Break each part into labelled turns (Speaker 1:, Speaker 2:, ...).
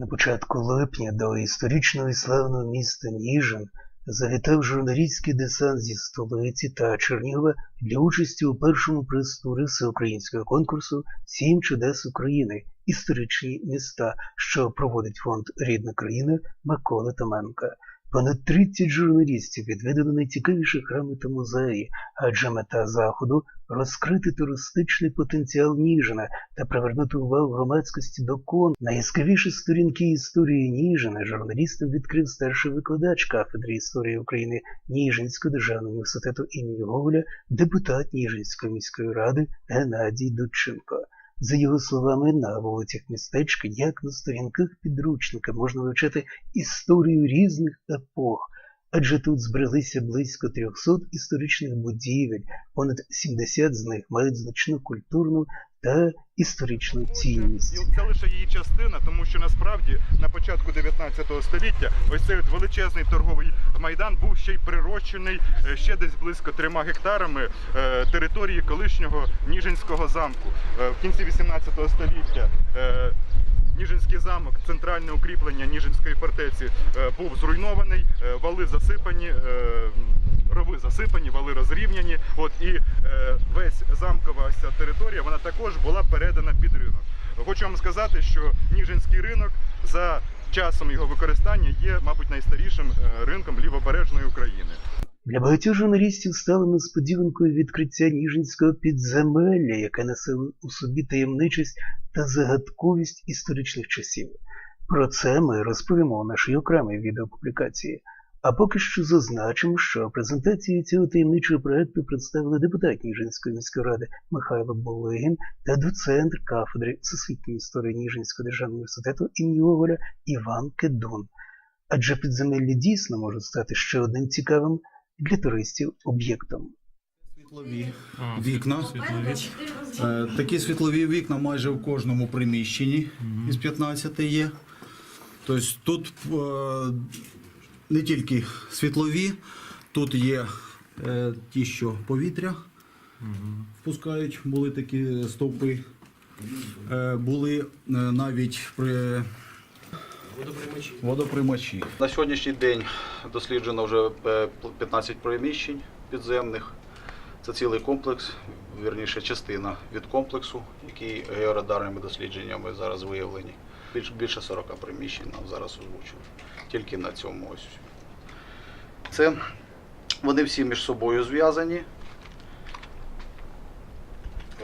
Speaker 1: На початку липня до історичного і славного міста Ніжин завітав журналістський десант зі столиці та Чернігова для участі у першому прес-турі всеукраїнського конкурсу Сім чудес України історичні міста, що проводить фонд Рідна країна Миколи Томенка. Понад 30 журналістів відвідали найцікавіші храми та музеї, адже мета заходу розкрити туристичний потенціал Ніжина та привернути увагу громадськості до кон. Найяскравіші сторінки історії Ніжина журналістам відкрив старший викладач кафедри історії України Ніжинського державного університету імені Гоголя, депутат Ніжинської міської ради Геннадій Дудченко. За його словами, на вулицях містечка, як на сторінках підручника, можна вивчати історію різних епох, адже тут збереглися близько 300 історичних будівель, понад 70 з них мають значну культурну та історичну цінність.
Speaker 2: Це лише її частина, тому що насправді на початку 19 століття ось цей величезний торговий майдан був ще й прирощений е, ще десь близько трьома гектарами е, території колишнього Ніжинського замку. Е, В кінці 18 століття Ніжинський замок, центральне укріплення Ніжинської фортеці е, був зруйнований, е, вали засипані. е, Рови засипані, вали розрівняні. От і весь замкова ця територія вона також була передана під ринок. Хочу вам сказати, що Ніжинський ринок за часом його використання є, мабуть, найстарішим ринком лівобережної України.
Speaker 1: Для багатьох журналістів стало несподіванкою відкриття Ніжинського підземелля, яке несе у собі таємничість та загадковість історичних часів. Про це ми розповімо у нашій окремій відеопублікації. А поки що зазначимо, що презентацію цього таємничого проекту представили депутат Ніжинської міської ради Михайло Булигін та доцент кафедри всесвітньої історії Ніжинського державного університету імені Гоголя Іван Кедун. Адже підземелля дійсно може стати ще одним цікавим для туристів об'єктом.
Speaker 3: Світлові вікна. Е, Такі світлові вікна майже в кожному приміщенні із 15 є. Тобто тут е, не тільки світлові, тут є е, ті, що повітря впускають, були такі стовпи. Були навіть при водоприймачі.
Speaker 4: На сьогоднішній день досліджено вже е, 15 приміщень підземних. Це цілий комплекс, вірніше частина від комплексу, який георадарними дослідженнями зараз виявлені. Більш, більше 40 приміщень нам зараз озвучили. Тільки на цьому ось. Це вони всі між собою зв'язані.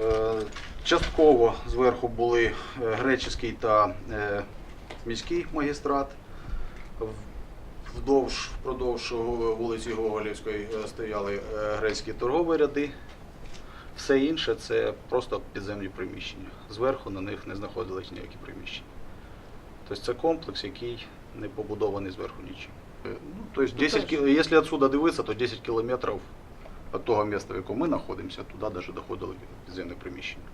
Speaker 4: Е, Частково зверху були е, греческий та е, міський магістрат. Вдовж, впродовж вулиці Гоголівської е, стояли е, грецькі торгові ряди. Все інше це просто підземні приміщення. Зверху на них не знаходились ніякі приміщення. Тобто це комплекс, який не побудований зверху нічим. Е, Ну, тобто 10 кі... Якщо відсюди дивитися, то 10 кілометрів від того міста, в якому ми знаходимося, туди навіть доходили підземне приміщення.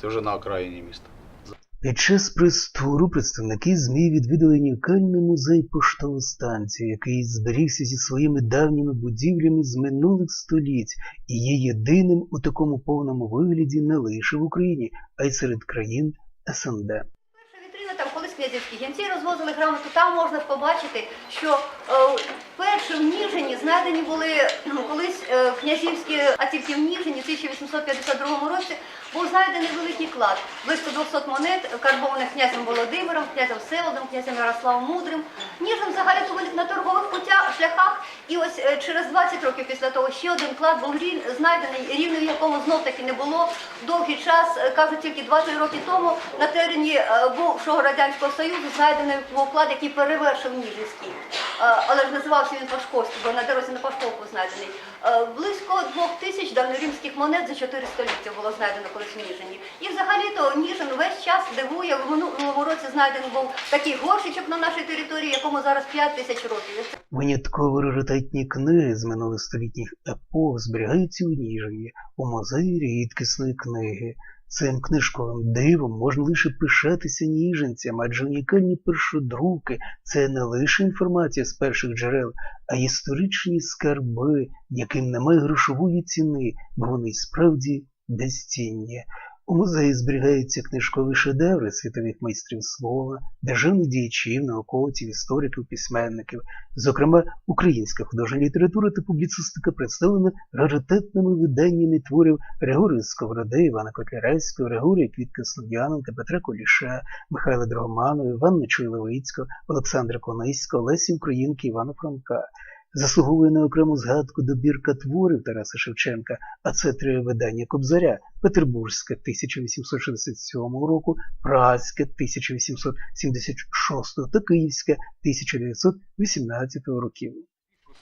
Speaker 4: Це вже на окраїні міста.
Speaker 1: Під час прес-туру представники ЗМІ відвідали унікальний музей поштову станцію, який зберігся зі своїми давніми будівлями з минулих століть і є єдиним у такому повному вигляді не лише в Україні, а й серед країн СНД.
Speaker 5: Князівські гінці розвозили грамоту, там можна побачити, що е, перші в Ніжині знайдені були ну, колись е, князівські, а тільки в Ніжині в 1852 році був знайдений великий клад, близько 200 монет, карбованих князем Володимиром, князем Всеволодом, князем Ярославом Мудрим. Ніжин взагалі на торгових путях, шляхах, і ось е, через 20 років після того ще один клад був знайдений, рівно в якому знов таки не було. Довгий час, кажуть, тільки 2-3 роки тому на терені бувшого Радянського Союзу знайдений був який перевершив Ніжинський. Е, Але ж називався він Пашковський, бо на дорозі на Пашковку знайдений. Е, Близько двох тисяч давньоримських монет за 4 століття було знайдено колись в Ніжині. І взагалі-то Ніжин весь час дивує. В минулому році знайдений був такий горщичок на нашій території, якому зараз 5 тисяч років.
Speaker 1: Винятково раритетні книги з минулостолітніх епох зберігаються у Ніжині у музеї рідкісної книги. Цим книжковим дивом можна лише пишатися ніженцям, адже унікальні першодруки це не лише інформація з перших джерел, а історичні скарби, яким немає грошової ціни, бо вони справді безцінні. У музеї зберігаються книжкові шедеври світових майстрів слова, державних діячів, науковців, істориків, письменників. Зокрема, українська художня література та публіцистика представлена раритетними виданнями творів Григорія Сковороди, Івана Котляревського, Григорія Квітка Слов'яненка, Петра Куліша, Михайла Дрогоманова, Івана Чуйловицького, Олександра Кониського, Лесі Українки, Івана Франка. Заслуговує на окрему згадку добірка творів Тараса Шевченка, а це три видання Кобзаря Петербурзьке 1867 року, Празьке 1876 та Київське 1918 років.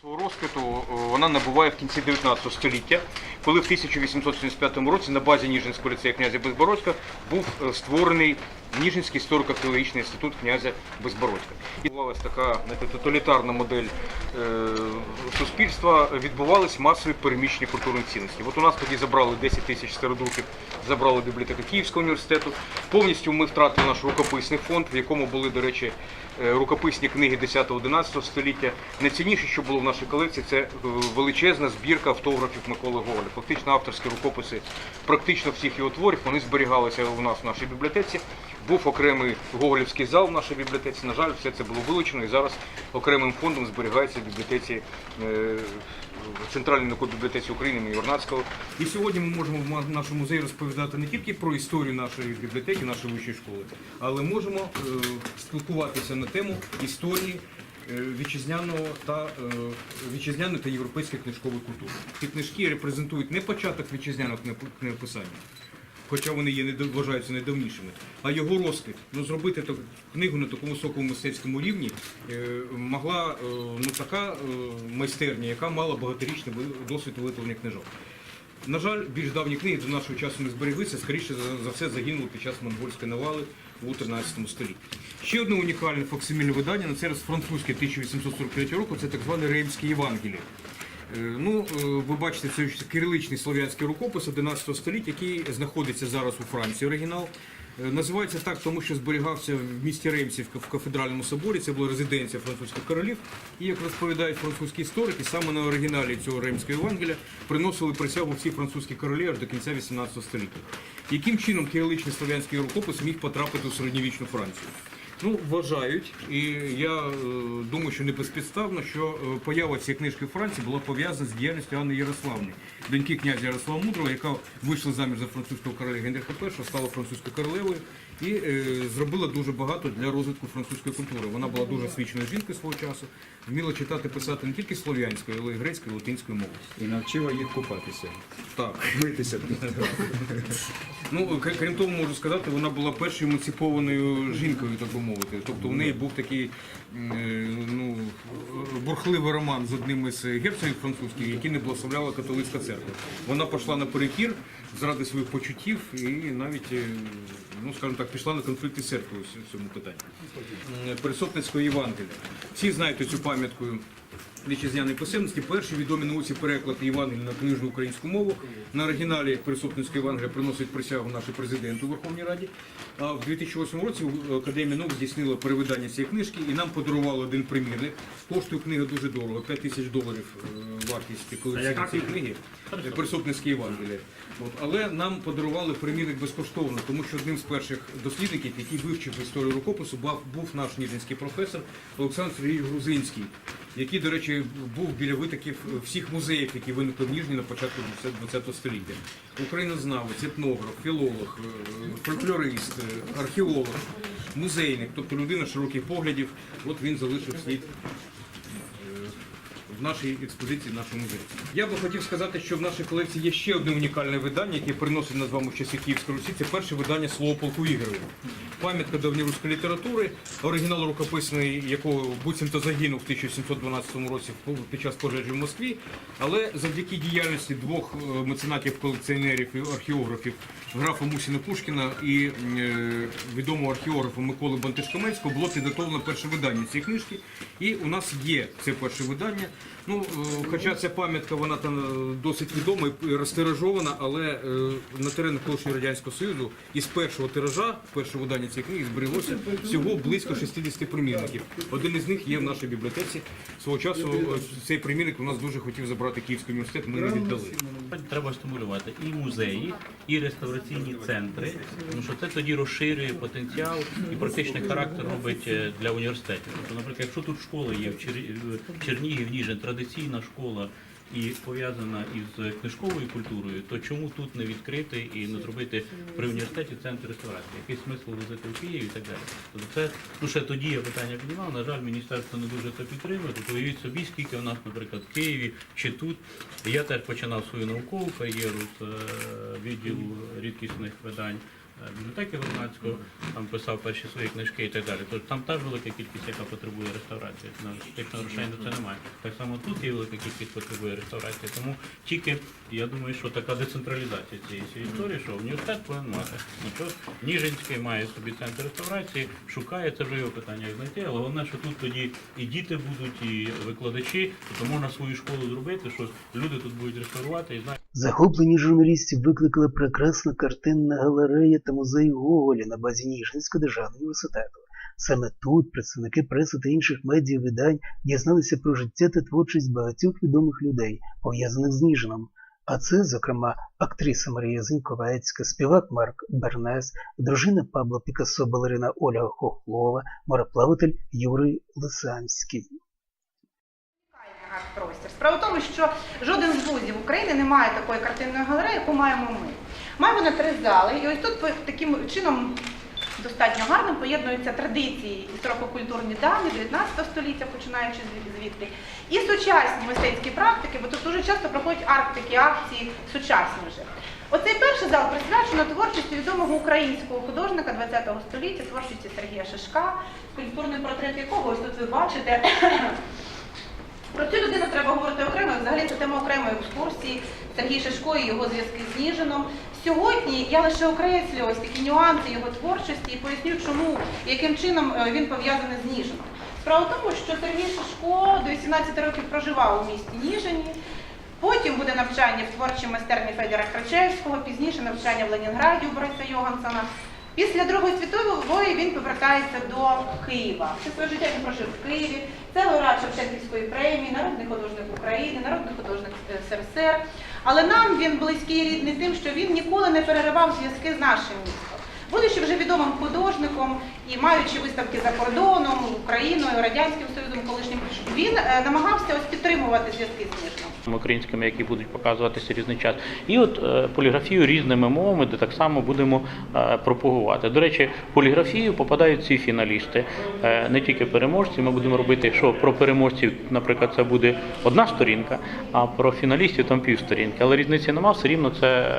Speaker 6: Свого розквіту е, вона набуває в кінці 19 століття, коли в 1875 році на базі Ніжинського ліцею князя Безбородька був е, створений Ніжинський історико-філологічний інститут князя Безбородька. І відбувалася така тоталітарна модель е, суспільства, відбувались масові переміщення культурних цінностей. От у нас тоді забрали 10 тисяч стародруків, забрали бібліотеку Київського університету. Повністю ми втратили наш рукописний фонд, в якому були, до речі, е, рукописні книги 10-11 століття. Найцінніше, що було в нашій колекції, це е, величезна збірка автографів Миколи Гоголя. Фактично авторські рукописи практично всіх його творів вони зберігалися у нас в нашій бібліотеці. Був окремий Гоголівський зал в нашій бібліотеці. На жаль, все це було вилучено і зараз окремим фондом зберігається в бібліотеці е, в Центральній науковій бібліотеці України імені.
Speaker 7: І сьогодні ми можемо в нашому музеї розповідати не тільки про історію нашої бібліотеки, нашої вищої школи, але можемо е, спілкуватися на тему історії е, вітчизняного та вітчизняної та європейської книжкової культури. Ці книжки репрезентують не початок вітчизняного книгописання, хоча вони є недо- вважаються найдавнішими, а його розквіт. Ну зробити таку книгу на такому високому мистецькому рівні е, могла е, ну така е, майстерня, яка мала багаторічний досвід виготовлення книжок. На жаль, більш давні книги до нашого часу не збереглися, скоріше за, все загинули під час монгольської навали у 13 столітті. Ще одне унікальне факсимільне видання, на цей раз французьке 1843 року, це так зване Реймське Євангеліє. Е, Ну, е, ви бачите, це кириличний слов'янський рукопис 11 століття, який знаходиться зараз у Франції оригінал. Е, Називається так, тому що зберігався в місті Реймсі в кафедральному соборі. Це була резиденція французьких королів. І як розповідають французькі історики, саме на оригіналі цього Римського Євангелія приносили присягу всі французькі королі аж до кінця 18 століття. Яким чином кириличний слов'янський рукопис міг потрапити у середньовічну Францію? Ну, вважають, і я е, думаю, що не безпідставно, що е, поява цієї книжки в Франції була пов'язана з діяльністю Анни Ярославни, доньки князя Ярослава Мудрого, яка вийшла заміж за французького короля Генріха І, стала французькою королевою і е, зробила дуже багато для розвитку французької культури. Вона була дуже освіченою жінкою свого часу, вміла читати писати не тільки слов'янською, але й грецькою, і латинською мовою.
Speaker 8: І навчила їх купатися.
Speaker 7: Так.
Speaker 8: Митися.
Speaker 7: Ну, крім того, можу сказати, вона була першою емансипованою жінкою, так би мовити. Тобто в неї був такий е, ну, бурхливий роман з одним із герцогів французьких, який не благословляла католицька церква. Вона пішла на перекір заради своїх почуттів і навіть, е, ну скажімо так, пішла на конфлікти з церквою в цьому питанні. Пересотницького Євангелія. Всі знаєте цю пам'ятку вітчизняної писемності. Перші відомі науці переклади Євангелія на книжну українську мову. На оригіналі Присутницького Євангелія приносить присягу наш президент у Верховній Раді. А в 2008 році Академія наук здійснила перевидання цієї книжки і нам подарували один примірник. Коштує книга дуже дорого, 5 тисяч доларів е, вартість колекції книги. Присутницьке Євангеліє. От. Але нам подарували примірник безкоштовно, тому що одним з перших дослідників, який вивчив історію рукопису, був, був наш ніжинський професор Олександр Сергійович Грузинський який, до речі, був біля витоків всіх музеїв, які виникли в Ніжні на початку ХХ століття. Українознавець, етнограф, філолог, е, фольклорист, е, археолог, музейник, тобто людина широких поглядів. От він залишив слід нашій експозиції, нашому музеї. Я би хотів сказати, що в нашій колекції є ще одне унікальне видання, яке приносить нас з вами в Київської Русі. Це перше видання слово полку Ігореву. Пам'ятка давньоруської літератури, оригінал рукописний, якого буцімто загинув в 1712 році під час пожежі в Москві. Але завдяки діяльності двох е, меценатів-колекціонерів і археографів графа Мусіна Пушкіна і е, відомого археографа Миколи Бантишкамельського було підготовлено перше видання цієї книжки. І у нас є це перше видання. Ну, е, хоча ця пам'ятка вона там е, досить відома і розтиражована, але е, на теренах колишнього радянського союзу із першого тиража, першого видання цієї книги, збереглося всього близько 60 примірників. Один із них є в нашій бібліотеці. Свого часу цей примірник у нас дуже хотів забрати Київський університет. Ми не віддали.
Speaker 9: Треба стимулювати і музеї, і реставраційні центри, тому що це тоді розширює потенціал і практичний характер робить е, для університетів. Тобто, наприклад, якщо тут школа є в Чернігів, Ніжин, традиційна школа. І пов'язана із книжковою культурою, то чому тут не відкрити і не зробити при університеті центр реставрації? Який смисл возити в Київ і так далі? Тобто це ну ще тоді я питання піднімав. На жаль, міністерство не дуже це підтримує. Тобто уявіть собі, скільки в нас, наприклад, в Києві чи тут. Я теж починав свою наукову кар'єру з е, відділу рідкісних видань. Е, Бібліотеки Вернадського, там писав перші свої книжки і так далі. Тобто там теж велика кількість, яка потребує реставрації. На фактично грошей на це немає. Так само тут є велика кількість потребує реставрації. Тому тільки я думаю, що така децентралізація цієї всієї історії, що університет повинен мати. Ну Ніжинський має собі центр реставрації, шукає це вже його питання знайти. Але головне, що тут тоді і діти будуть, і викладачі, тобто можна свою школу зробити, що люди тут будуть реставрувати і знають.
Speaker 1: Захоплені журналістів викликала прекрасна картинна галерея та музей Гоголя на базі Ніжинського державного університету. Саме тут представники преси та інших медіавидань дізналися про життя та творчість багатьох відомих людей, пов'язаних з Ніжином. А це, зокрема, актриса Марія Зіньковецька, співак Марк Бернес, дружина Пабло Пікассо балерина Ольга Хохлова, мореплаватель Юрій Лисанський.
Speaker 10: арт-простір. Справа в тому, що жоден з вузів України не має такої картинної галереї, яку маємо ми. Маємо на три зали, і ось тут таким чином достатньо гарно поєднуються традиції історико-культурні давні 19 століття, починаючи звідти, і сучасні мистецькі практики, бо тут дуже часто проходять арт-такі акції сучасні вже. Оцей перший зал присвячено творчості відомого українського художника ХХ століття, творчості Сергія Шишка, скульптурний портрет якого ось тут ви бачите. Про цю людину треба говорити окремо. Взагалі це тема окремої екскурсії Сергій Шишко і його зв'язки з Ніжином. Сьогодні я лише окреслю ось такі нюанси його творчості і поясню, чому яким чином е, він пов'язаний з Ніжином. Справа в тому, що Сергій Шишко до 18 років проживав у місті Ніжині. Потім буде навчання в творчій майстерні Федора Крачевського, пізніше навчання в Ленінграді у Бориса Йогансона. Після Другої світової він повертається до Києва. Все своє життя він прожив в Києві. Це лауреат Шевченківської премії, народний художник України, народний художник е, СРСР. Але нам він близький і рідний тим, що він ніколи не переривав зв'язки з нашим містом. Будучи вже відомим художником і маючи виставки за кордоном, Україною, Радянським Союзом колишнім, він е, намагався ось підтримувати зв'язки з Ніжном.
Speaker 9: українськими, які будуть показуватися різний час. І от е, поліграфію різними мовами, де так само будемо е, пропагувати. До речі, поліграфію попадають всі фіналісти, не тільки переможці. Ми будемо робити, що про переможців, наприклад, це буде одна сторінка, а про фіналістів там півсторінки. Але різниці нема, все рівно це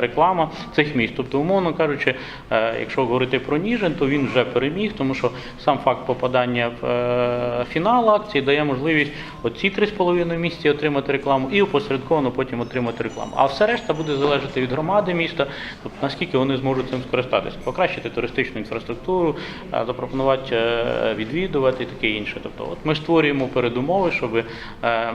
Speaker 9: реклама цих міст. Тобто, умовно кажучи, якщо говорити про Ніжин, то він вже переміг, тому що сам факт попадання в е, фінал акції дає можливість оці 3,5 місяці отримати рекламу і опосередковано потім отримати рекламу. А все решта буде залежати від громади міста, тобто наскільки вони зможуть цим скористатися, покращити туристичну інфраструктуру, е, запропонувати е, відвідувати і таке інше. Тобто, от ми створюємо передумови, щоб е, е,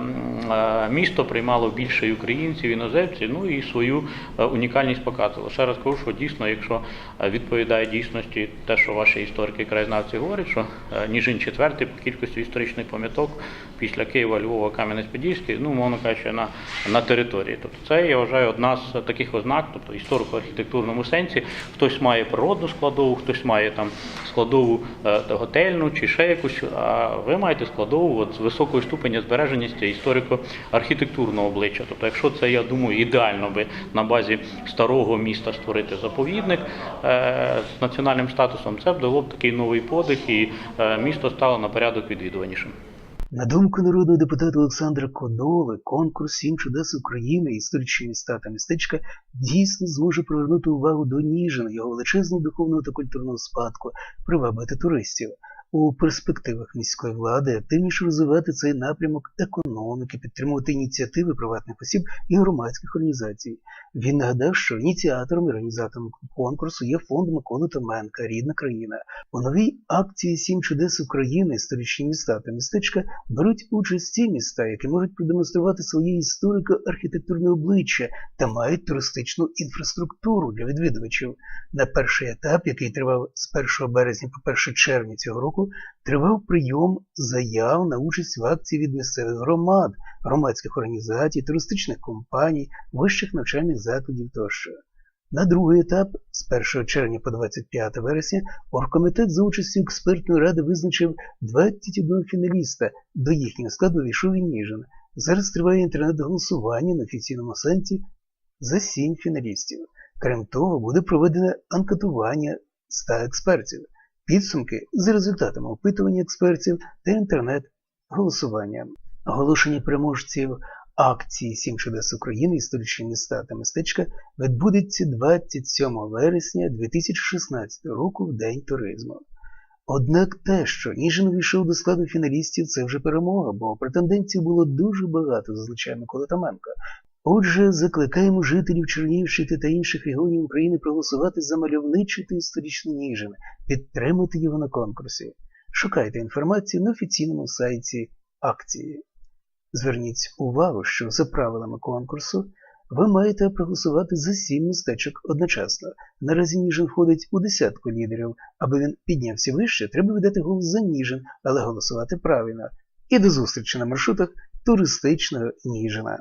Speaker 9: місто приймало більше українців, іноземців, ну і свою е, унікальність показувало. Ще раз кажу, що дійсно, якщо е, відповідає дійсності те, що ваші історики і краєзнавці говорять, що е, Ніжин четвертий по кількості історичних пам'яток після Києва, Львова, Кам'янець-Подільський, ну, мовно кажучи, на, на території. Тобто це, я вважаю, одна з таких ознак, тобто історико-архітектурному сенсі. Хтось має природну складову, хтось має там складову е, готельну чи ще якусь, а ви маєте складову от, з високою ступеня збереженості історико-архітектурного обличчя. Тобто, якщо це, я думаю, ідеально би на базі старого міста створити заповідник е, з національним статусом, це б дало б такий новий подих, і е, місто стало на порядок відвідуванішим.
Speaker 1: На думку народного депутата Олександра Кодоли, конкурс «Сім чудес України, історичні міста та містечка дійсно зможе привернути увагу до Ніжина, його величезного духовного та культурного спадку, привабити туристів. У перспективах міської влади активніше розвивати цей напрямок економіки, підтримувати ініціативи приватних осіб і громадських організацій. Він нагадав, що ініціатором і організатором конкурсу є фонд Миколи Томенка Рідна країна. У новій акції Сім чудес України, історичні міста та містечка беруть участь ті міста, які можуть продемонструвати своє історико-архітектурне обличчя та мають туристичну інфраструктуру для відвідувачів. На перший етап, який тривав з 1 березня по 1 червня цього року, року тривав прийом заяв на участь в акції від місцевих громад, громадських організацій, туристичних компаній, вищих навчальних закладів тощо. На другий етап з 1 червня по 25 вересня оргкомітет за участю експертної ради визначив 21 фіналіста. До їхнього складу війшов і Ніжин. Зараз триває інтернет-голосування на офіційному сайті за 7 фіналістів. Крім того, буде проведене анкетування 100 експертів, підсумки за результатами опитування експертів та інтернет-голосування. Оголошення переможців акції «Сім чудес України. Історичні міста та містечка відбудеться 27 вересня 2016 року в День туризму. Однак те, що Ніжин увійшов до складу фіналістів, це вже перемога, бо претендентів було дуже багато, зазначає Микола Томенко. Отже, закликаємо жителів Чернігівщини та інших регіонів України проголосувати за мальовничий та історичний Ніжин, підтримати його на конкурсі. Шукайте інформацію на офіційному сайті акції. Зверніть увагу, що за правилами конкурсу ви маєте проголосувати за сім містечок одночасно. Наразі Ніжин входить у десятку лідерів. Аби він піднявся вище, треба віддати голос за Ніжин, але голосувати правильно. І до зустрічі на маршрутах туристичного Ніжина.